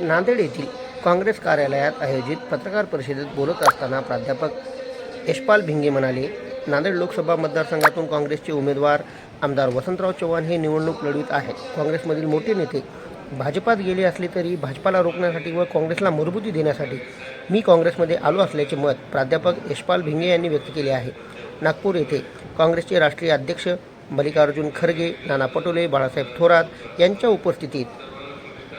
नांदेड येथील काँग्रेस कार्यालयात आयोजित पत्रकार परिषदेत बोलत असताना प्राध्यापक यशपाल भिंगे म्हणाले नांदेड लोकसभा मतदारसंघातून काँग्रेसचे उमेदवार आमदार वसंतराव चव्हाण हे निवडणूक लढवित आहेत. काँग्रेसमधील मोठे नेते भाजपात गेले असले तरी भाजपाला रोखण्यासाठी व काँग्रेसला मजबूती देण्यासाठी मी काँग्रेसमध्ये आलो असल्याचे मत प्राध्यापक यशपाल भिंगे यांनी व्यक्त केले आहे. नागपूर येथे काँग्रेसचे राष्ट्रीय अध्यक्ष मल्लिकार्जुन खरगे नाना पटोले बाळासाहेब थोरात यांच्या उपस्थितीत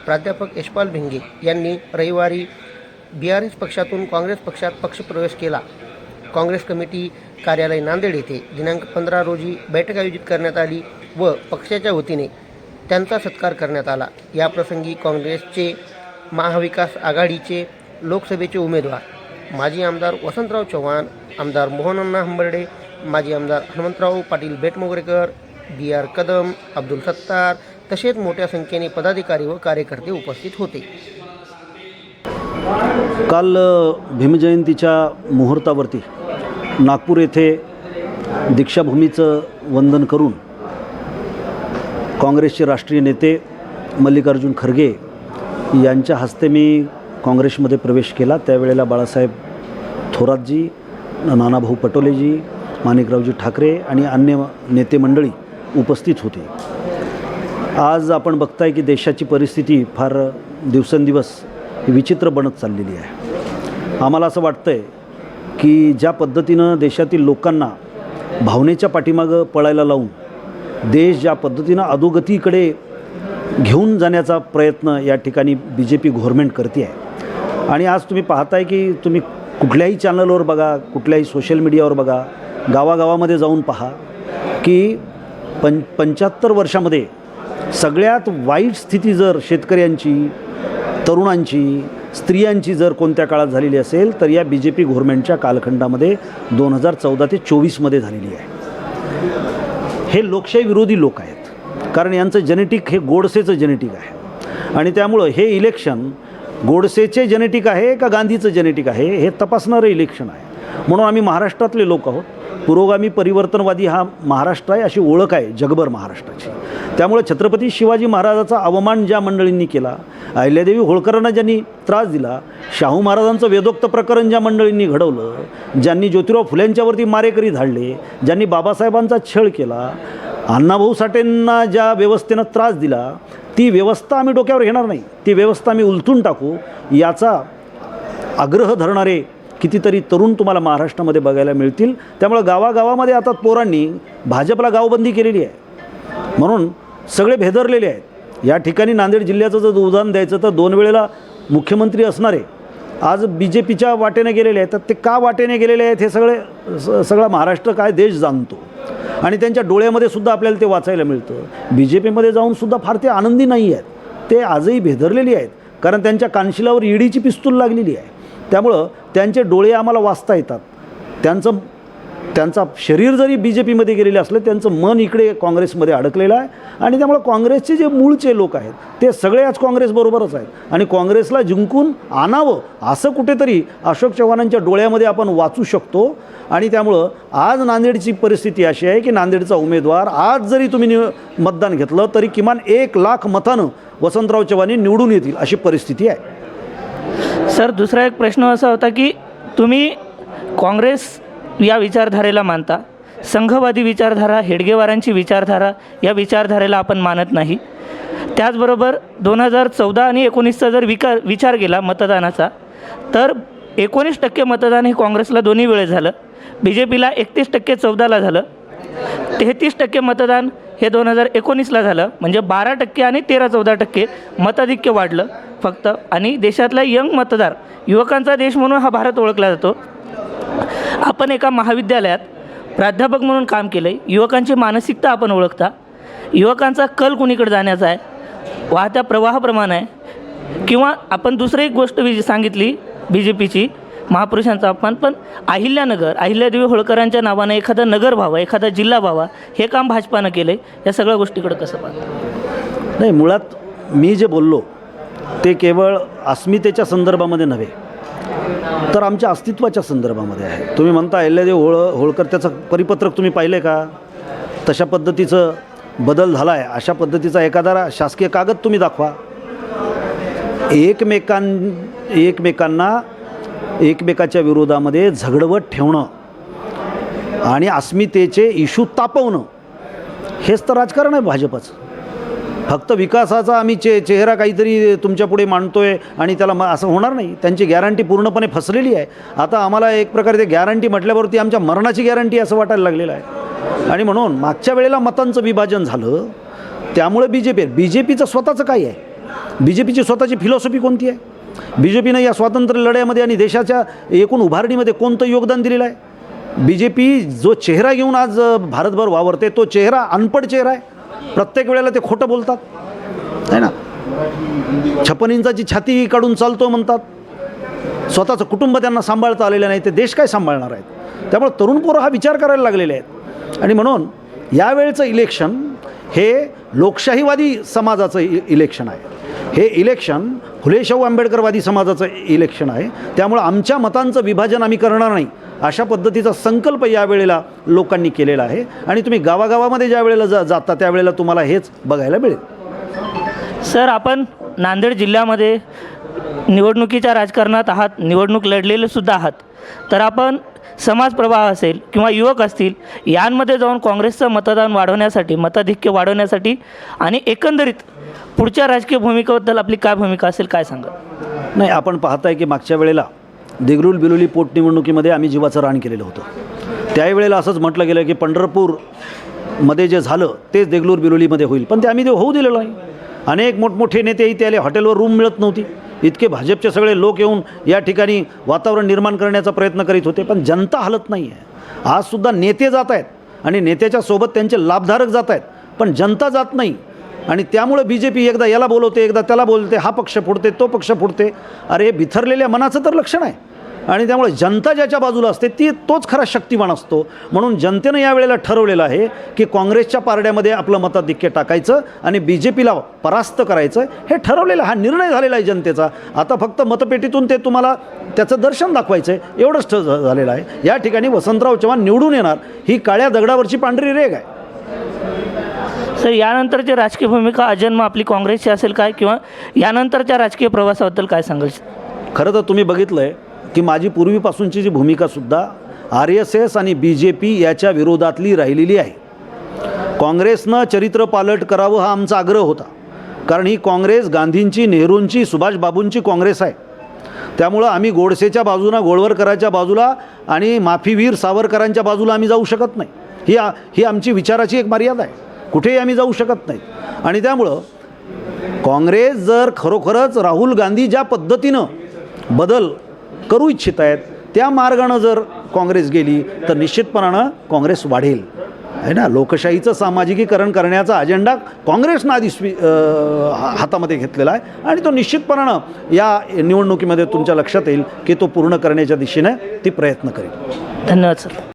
प्राध्यापक यशपाल भिंगे यांनी रविवारी बी आर एस पक्षातून काँग्रेस पक्षात पक्षप्रवेश केला. काँग्रेस कमिटी कार्यालय नांदेड येथे दिनांक पंधरा रोजी बैठक आयोजित करण्यात आली व पक्षाच्या वतीने त्यांचा सत्कार करण्यात आला. याप्रसंगी काँग्रेसचे महाविकास आघाडीचे लोकसभेचे उमेदवार माजी आमदार वसंतराव चव्हाण आमदार मोहनअण्णा हंबर्डे माजी आमदार हनुमंतराव पाटील बेटमोगरेकर बी आर कदम अब्दुल सत्तार तसेच मोठ्या संख्येने पदाधिकारी व कार्यकर्ते उपस्थित होते. काल भीमजयंतीच्या मुहूर्तावरती नागपूर येथे दीक्षाभूमीचं वंदन करून काँग्रेसचे राष्ट्रीय नेते मल्लिकार्जुन खरगे यांच्या हस्ते मी काँग्रेसमध्ये प्रवेश केला. त्यावेळेला बाळासाहेब थोरातजी नानाभाऊ पटोलेजी माणिकरावजी ठाकरे आणि अन्य नेते मंडळी उपस्थित होती. आज आपण बघताय की देशाची परिस्थिती फार दिवसेंदिवस विचित्र बनत चाललेली आहे. आम्हाला असं वाटतं आहे की ज्या पद्धतीनं देशातील लोकांना भावनेच्या पाठीमागं पळायला लावून देश ज्या पद्धतीनं अधोगतीकडे घेऊन जाण्याचा प्रयत्न या ठिकाणी बी जे पी गव्हर्मेंट करते आहे आणि आज तुम्ही पाहताय की तुम्ही कुठल्याही चॅनलवर बघा कुठल्याही सोशल मीडियावर बघा गावागावामध्ये जाऊन पहा की पं पंच्याहत्तर वर्षामध्ये सगळ्यात वाईट स्थिती जर शेतकऱ्यांची तरुणांची स्त्रियांची जर कोणत्या काळात झालेली असेल तर या बी जे पी गव्हर्मेंटच्या कालखंडामध्ये दोन हजार चौदा ते चोवीसमध्ये झालेली आहे. हे लोकशाही विरोधी लोक आहेत. कारण यांचं जेनेटिक हे गोडसेचं जेनेटिक आहे. आणि त्यामुळं हे इलेक्शन गोडसेचे जेनेटिक आहे का गांधीचं जेनेटिक आहे हे तपासणारं इलेक्शन आहे. म्हणून आम्ही महाराष्ट्रातले लोक आहोत. पुरोगामी परिवर्तनवादी हा महाराष्ट्र आहे अशी ओळख आहे जगभर महाराष्ट्राची. त्यामुळे छत्रपती शिवाजी महाराजाचा अवमान ज्या मंडळींनी केला अहिल्यादेवी होळकरांना ज्यांनी त्रास दिला शाहू महाराजांचं वेदोक्त प्रकरण ज्या मंडळींनी घडवलं ज्यांनी ज्योतिराव फुल्यांच्यावरती मारेकरी धाडले ज्यांनी बाबासाहेबांचा छळ केला अण्णाभाऊ साठेंना ज्या व्यवस्थेनं त्रास दिला ती व्यवस्था आम्ही डोक्यावर घेणार नाही. ती व्यवस्था आम्ही उलथून टाकू याचा आग्रह धरणारे कितीतरी तरुण तुम्हाला महाराष्ट्रामध्ये बघायला मिळतील. त्यामुळं गावागावामध्ये आता पोरांनी भाजपला गावबंदी केलेली आहे. म्हणून सगळे भेदरलेले आहेत. या ठिकाणी नांदेड जिल्ह्याचं जर उदाहरण द्यायचं तर दोन वेळेला मुख्यमंत्री असणारे आज बी जे पीच्या वाटेने गेलेले आहेत. तर ते का वाटेने गेलेले आहेत हे सगळे स सगळा महाराष्ट्र काय देश जाणतो. आणि त्यांच्या डोळ्यामध्ये सुद्धा आपल्याला ते वाचायला मिळतं. बी जे पीमध्ये जाऊनसुद्धा फार ते आनंदी नाही आहेत. ते आजही भेदरलेली आहेत. कारण त्यांच्या कानशिलावर ईडीची पिस्तूल लागलेली आहे. त्यामुळं त्यांचे डोळे आम्हाला वाचता येतात. त्यांचं त्यांचा शरीर जरी बी जे पीमध्ये गेलेले असलं त्यांचं मन इकडे काँग्रेसमध्ये अडकलेलं आहे. आणि त्यामुळं काँग्रेसचे जे मूळचे लोक आहेत ते सगळे आज काँग्रेसबरोबरच आहेत. आणि काँग्रेसला जिंकून आणावं असं कुठेतरी अशोक चव्हाणांच्या डोळ्यामध्ये आपण वाचू शकतो. आणि त्यामुळं आज नांदेडची परिस्थिती अशी आहे की नांदेडचा उमेदवार आज जरी तुम्ही नि मतदान घेतलं तरी किमान एक लाख मतानं वसंतराव चव्हाणी निवडून येतील अशी परिस्थिती आहे. सर दुसरा एक प्रश्न असा होता की तुम्ही काँग्रेस या विचारधारेला मानता. संघवादी विचारधारा हेडगेवारांची विचारधारा या विचारधारेला आपण मानत नाही. त्याचबरोबर दोन हजार चौदा आणि एकोणीसचा जर विकार विचार केला मतदानाचा तर एकोणीस टक्के मतदान हे काँग्रेसला दोन्ही वेळेस झालं. बी जे पीला एकतीस टक्के चौदाला झालं. तेहतीस टक्के मतदान हे दोन हजार एकोणीसला झालं. म्हणजे बारा टक्के आणि तेरा चौदा टक्के मताधिक्य वाढलं. फक्त आणि देशातला यंग मतदार युवकांचा देश म्हणून हा भारत ओळखला जातो. आपण एका महाविद्यालयात प्राध्यापक म्हणून काम केलं आहे युवकांची मानसिकता आपण ओळखता. युवकांचा कल कुणीकडे जाण्याचा आहे? वाहत्या प्रवाहाप्रमाणे आहे. किंवा आपण दुसरी एक गोष्ट विज सांगितली बी जे पीची महापुरुषांचा अपमान पण अहिल्यानगर अहिल्यादेवी होळकरांच्या नावानं एखादा नगर व्हावा एखादा जिल्हा व्हावा हे काम भाजपानं केलं आहे या सगळ्या गोष्टीकडे कसं पाहतं? नाही मुळात मी जे बोललो ते केवळ अस्मितेच्या संदर्भामध्ये नव्हे तर आमच्या अस्तित्वाच्या संदर्भामध्ये आहे. तुम्ही म्हणता अहिल्यादेव होळ होळकर त्याचं परिपत्रक तुम्ही पाहिलं आहे का? तशा पद्धतीचं बदल झाला आहे अशा पद्धतीचा एखादा शासकीय कागद तुम्ही दाखवा. एकमेकां एकमेकांना एकमेकाच्या विरोधामध्ये झगडवत ठेवणं आणि अस्मितेचे इशू तापवणं हेच तर राजकारण आहे भाजपचं. फक्त विकासाचा आम्ही चे चेहरा काहीतरी तुमच्यापुढे मांडतोय आणि त्याला म असं होणार नाही. त्यांची गॅरंटी पूर्णपणे फसलेली आहे. आता आम्हाला एक प्रकारे ते गॅरंटी म्हटल्यावरती आमच्या मरणाची गॅरंटी असं वाटायला लागलेलं आहे. आणि म्हणून मागच्या वेळेला मतांचं विभाजन झालं. त्यामुळे B J P B J पीचं स्वतःचं काय आहे? बी जे पीची स्वतःची फिलॉसॉफी कोणती आहे? बी जे पीनं या स्वातंत्र्य लढ्यामध्ये आणि देशाच्या एकूण उभारणीमध्ये कोणतं योगदान दिलेलं आहे? बी जे पी जो चेहरा घेऊन आज भारतभर वावरते तो चेहरा अनपड चेहरा आहे. प्रत्येक वेळेला ते खोटं बोलतात. आहे ना? छप्पन इंचाची छाती काढून चालतो म्हणतात. स्वतःचं कुटुंब त्यांना सांभाळता आलेलं नाही ते देश काय सांभाळणार आहेत? त्यामुळे तरुण पोरं हा विचार करायला लागलेले आहेत. आणि म्हणून यावेळचं इलेक्शन हे लोकशाहीवादी समाजाचं इ इलेक्शन आहे. हे इलेक्शन फुलेशाहू आंबेडकरवादी समाजाचं इलेक्शन आहे. त्यामुळं आमच्या मतांचं विभाजन आम्ही करणार नाही. अशा पद्धतीचा संकल्प यावेळेला लोकांनी केलेला आहे. आणि तुम्ही गावागावामध्ये ज्या वेळेला जा जाता त्यावेळेला तुम्हाला हेच बघायला मिळेल. सर आपण नांदेड जिल्ह्यामध्ये निवडणुकीच्या राजकारणात आहात निवडणूक लढलेले सुद्धा आहात. तर आपण समाज प्रवाह असेल किंवा युवक असतील यांमध्ये जाऊन काँग्रेसचं मतदान वाढवण्यासाठी मताधिक्य वाढवण्यासाठी आणि एकंदरीत पुढच्या राजकीय भूमिकेबद्दल आपली काय भूमिका असेल काय सांगा नाही आपण पाहताय की मागच्या वेळेला देगलूर बिलोली पोटनिवडणुकीमध्ये आम्ही जीवाचं रान केलेलं होतं. त्यावेळेला असंच म्हटलं गेलं की पंढरपूरमध्ये जे झालं तेच देगलूर बिलोलीमध्ये होईल. पण ते आम्ही ते होऊ दिलेलं नाही. अनेक मोठमोठे नेतेही त्याला हॉटेलवर रूम मिळत नव्हती. इतके भाजपचे सगळे लोक येऊन या ठिकाणी वातावरण निर्माण करण्याचा प्रयत्न करीत होते पण जनता हलत नाही आहे आजसुद्धा नेते जात आहेत आणि नेत्याच्या सोबत त्यांचे लाभधारक जात आहेत पण जनता जात नाही. आणि त्यामुळं बी जे पी एकदा याला बोलवते एकदा त्याला बोलते हा पक्ष फुडते तो पक्ष फुडते. अरे हे बिथरलेल्या मनाचं तर लक्षण आहे. आणि त्यामुळे जनता ज्याच्या बाजूला असते ती तोच खरा शक्तिमान असतो. म्हणून जनतेनं यावेळेला ठरवलेलं आहे की काँग्रेसच्या पारड्यामध्ये आपलं मताधिक्य टाकायचं आणि बी जे पीला परास्त करायचं. हे ठरवलेलं हा निर्णय झालेला आहे जनतेचा. आता फक्त मतपेटीतून ते तुम्हाला त्याचं दर्शन दाखवायचं आहे एवढंच ठ झालेलं आहे. या ठिकाणी वसंतराव चव्हाण निवडून येणार. ही काळ्या दगडावरची पांढरी रेग आहे. सर यानंतरची राजकीय भूमिका अजन्म आपली काँग्रेसची असेल काय किंवा यानंतरच्या राजकीय प्रवासाबद्दल काय सांगाल? खरं तर तुम्ही बघितलं आहे की माझी पूर्वीपासूनची जी भूमिकासुद्धा आर एस एस आणि बी जे पी याच्या विरोधातली राहिलेली आहे. काँग्रेसनं चरित्र पालट करावं हा आमचा आग्रह होता. कारण ही काँग्रेस गांधींची नेहरूंची सुभाषबाबूंची काँग्रेस आहे. त्यामुळं आम्ही गोडसेच्या बाजूला गोळवरकरांच्या बाजूला आणि माफीवीर सावरकरांच्या बाजूला आम्ही जाऊ शकत नाही. ही आ ही आमची विचाराची एक मर्यादा आहे. कुठेही आम्ही जाऊ शकत नाही आणि त्यामुळं काँग्रेस जर खरोखरच राहुल गांधी ज्या पद्धतीनं बदल करू इच्छित आहेत त्या मार्गानं जर काँग्रेस गेली तर निश्चितपणानं काँग्रेस वाढेल. आहे ना? लोकशाहीचं सामाजिकीकरण करण्याचा अजेंडा काँग्रेसनं आधी स्वी हा- हातामध्ये घेतलेला आहे. आणि तो निश्चितपणानं या निवडणुकीमध्ये तुमच्या लक्षात येईल की तो पूर्ण करण्याच्या दिशेने ती प्रयत्न करेल. धन्यवाद सर.